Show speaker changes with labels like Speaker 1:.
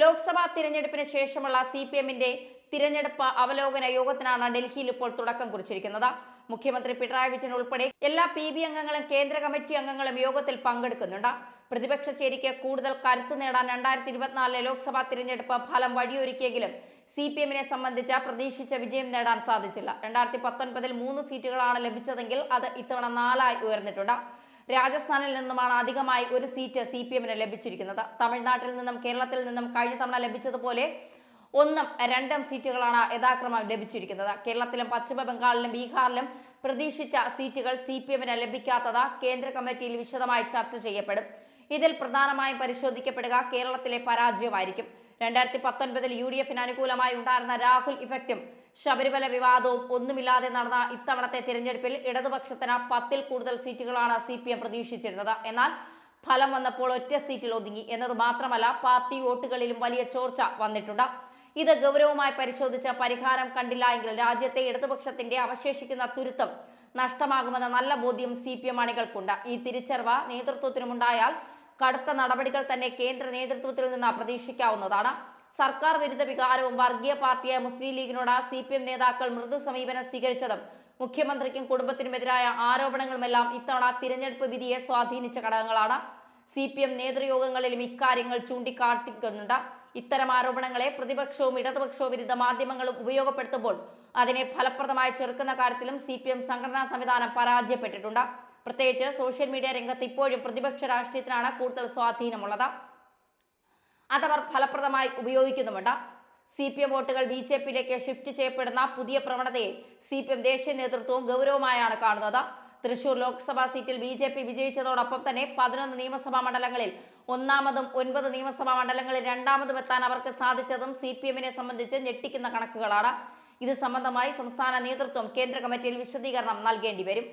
Speaker 1: ലോക്സഭാ തിരഞ്ഞെടുപ്പിന് ശേഷമുള്ള C P എമ്മിന്റെ തിരഞ്ഞെടുപ്പ് അവലോകന യോഗത്തിനാണ് ഡൽഹിയിൽ ഇപ്പോൾ തുടക്കം കുറിച്ചിരിക്കുന്നത്. മുഖ്യമന്ത്രി പിണറായി വിജയൻ ഉൾപ്പെടെ എല്ലാ പി ബി അംഗങ്ങളും കേന്ദ്ര കമ്മിറ്റി അംഗങ്ങളും യോഗത്തിൽ പങ്കെടുക്കുന്നുണ്ട്. പ്രതിപക്ഷ ചേരിക്ക് കൂടുതൽ കരുത്ത് നേടാൻ രണ്ടായിരത്തി ഇരുപത്തിനാലിലെ ലോക്സഭാ തിരഞ്ഞെടുപ്പ് ഫലം വഴിയൊരുക്കിയെങ്കിലും സി പി എമ്മിനെ സംബന്ധിച്ച പ്രതീക്ഷിച്ച വിജയം നേടാൻ സാധിച്ചില്ല. രണ്ടായിരത്തി പത്തൊൻപതിൽ മൂന്ന് സീറ്റുകളാണ് ലഭിച്ചതെങ്കിൽ അത് ഇത്തവണ നാലായി ഉയർന്നിട്ടുണ്ട്. രാജസ്ഥാനിൽ നിന്നുമാണ് അധികമായി ഒരു സീറ്റ് സി പി എമ്മിന് ലഭിച്ചിരിക്കുന്നത്. തമിഴ്നാട്ടിൽ നിന്നും കേരളത്തിൽ നിന്നും കഴിഞ്ഞ തവണ ലഭിച്ചതുപോലെ ഒന്നും രണ്ടും സീറ്റുകളാണ് യഥാക്രമം ലഭിച്ചിരിക്കുന്നത്. കേരളത്തിലും പശ്ചിമ ബംഗാളിലും ബീഹാറിലും പ്രതീക്ഷിച്ച സീറ്റുകൾ സി പി എമ്മിന് ലഭിക്കാത്തത് കേന്ദ്ര കമ്മിറ്റിയിൽ വിശദമായി ചർച്ച ചെയ്യപ്പെടും. ഇതിൽ പ്രധാനമായും പരിശോധിക്കപ്പെടുക കേരളത്തിലെ പരാജയമായിരിക്കും. രണ്ടായിരത്തി പത്തൊൻപതിൽ യു ഡി എഫിന് അനുകൂലമായി ഉണ്ടായിരുന്ന രാഹുൽ ഇഫക്റ്റും ശബരിമല വിവാദവും ഒന്നുമില്ലാതെ നടന്ന ഇത്തവണത്തെ തിരഞ്ഞെടുപ്പിൽ ഇടതുപക്ഷത്തിന് പത്തിൽ കൂടുതൽ സീറ്റുകളാണ് സി പി എം പ്രതീക്ഷിച്ചിരുന്നത്. എന്നാൽ ഫലം വന്നപ്പോൾ ഒറ്റ സീറ്റിൽ ഒതുങ്ങി. എന്നത് മാത്രമല്ല പാർട്ടി വോട്ടുകളിലും വലിയ ചോർച്ച വന്നിട്ടുണ്ട്. ഇത് ഗൗരവമായി പരിശോധിച്ച പരിഹാരം കണ്ടില്ല എങ്കിൽ രാജ്യത്തെ ഇടതുപക്ഷത്തിന്റെ അവശേഷിക്കുന്ന തുരുത്തം നഷ്ടമാകുമെന്ന നല്ല ബോധ്യം സി പി എം അണികൾക്കുണ്ട്. ഈ തിരിച്ചറിവ് നേതൃത്വത്തിനുമുണ്ടായാൽ കടുത്ത നടപടികൾ തന്നെ കേന്ദ്ര നേതൃത്വത്തിൽ നിന്ന് പ്രതീക്ഷിക്കാവുന്നതാണ്. സർക്കാർ വിരുദ്ധ വികാരവും വർഗീയ പാർട്ടിയായ മുസ്ലിം ലീഗിനോട് സി പി എം നേതാക്കൾ മൃദു സമീപനം സ്വീകരിച്ചതും മുഖ്യമന്ത്രിക്കും കുടുംബത്തിനുമെതിരായ ആരോപണങ്ങളുമെല്ലാം ഇത്തവണ തിരഞ്ഞെടുപ്പ് വിധിയെ സ്വാധീനിച്ച ഘടകങ്ങളാണ്. സി പി എം നേതൃയോഗങ്ങളിലും ഇക്കാര്യങ്ങൾ ചൂണ്ടിക്കാട്ടിക്കുന്നുണ്ട്. ഇത്തരം ആരോപണങ്ങളെ പ്രതിപക്ഷവും ഇടതുപക്ഷവും വിരുദ്ധ മാധ്യമങ്ങളും ഉപയോഗപ്പെടുത്തുമ്പോൾ അതിനെ ഫലപ്രദമായി ചെറുക്കുന്ന കാര്യത്തിലും സി സംഘടനാ സംവിധാനം പരാജയപ്പെട്ടിട്ടുണ്ട്. പ്രത്യേകിച്ച് സോഷ്യൽ മീഡിയ രംഗത്ത് ഇപ്പോഴും പ്രതിപക്ഷ രാഷ്ട്രീയത്തിനാണ് കൂടുതൽ സ്വാധീനമുള്ളത്. അതവർ ഫലപ്രദമായി ഉപയോഗിക്കുന്നുമുണ്ട്. സി പി എം വോട്ടുകൾ ബി ജെ പിയിലേക്ക് ഷിഫ്റ്റ് ചെയ്യപ്പെടുന്ന പുതിയ പ്രവണതയെ സി പി എം ദേശീയ നേതൃത്വവും ഗൗരവമായാണ് കാണുന്നത്. തൃശൂർ ലോക്സഭാ സീറ്റിൽ ബി ജെ പി വിജയിച്ചതോടൊപ്പം തന്നെ പതിനൊന്ന് നിയമസഭാ മണ്ഡലങ്ങളിൽ ഒന്നാമതും ഒൻപത് നിയമസഭാ മണ്ഡലങ്ങളിൽ രണ്ടാമതും എത്താൻ അവർക്ക് സാധിച്ചതും സി പി എമ്മിനെ സംബന്ധിച്ച് ഞെട്ടിക്കുന്ന കണക്കുകളാണ്. ഇത് സംബന്ധമായി സംസ്ഥാന നേതൃത്വം കേന്ദ്ര കമ്മിറ്റിയിൽ വിശദീകരണം നൽകേണ്ടി വരും.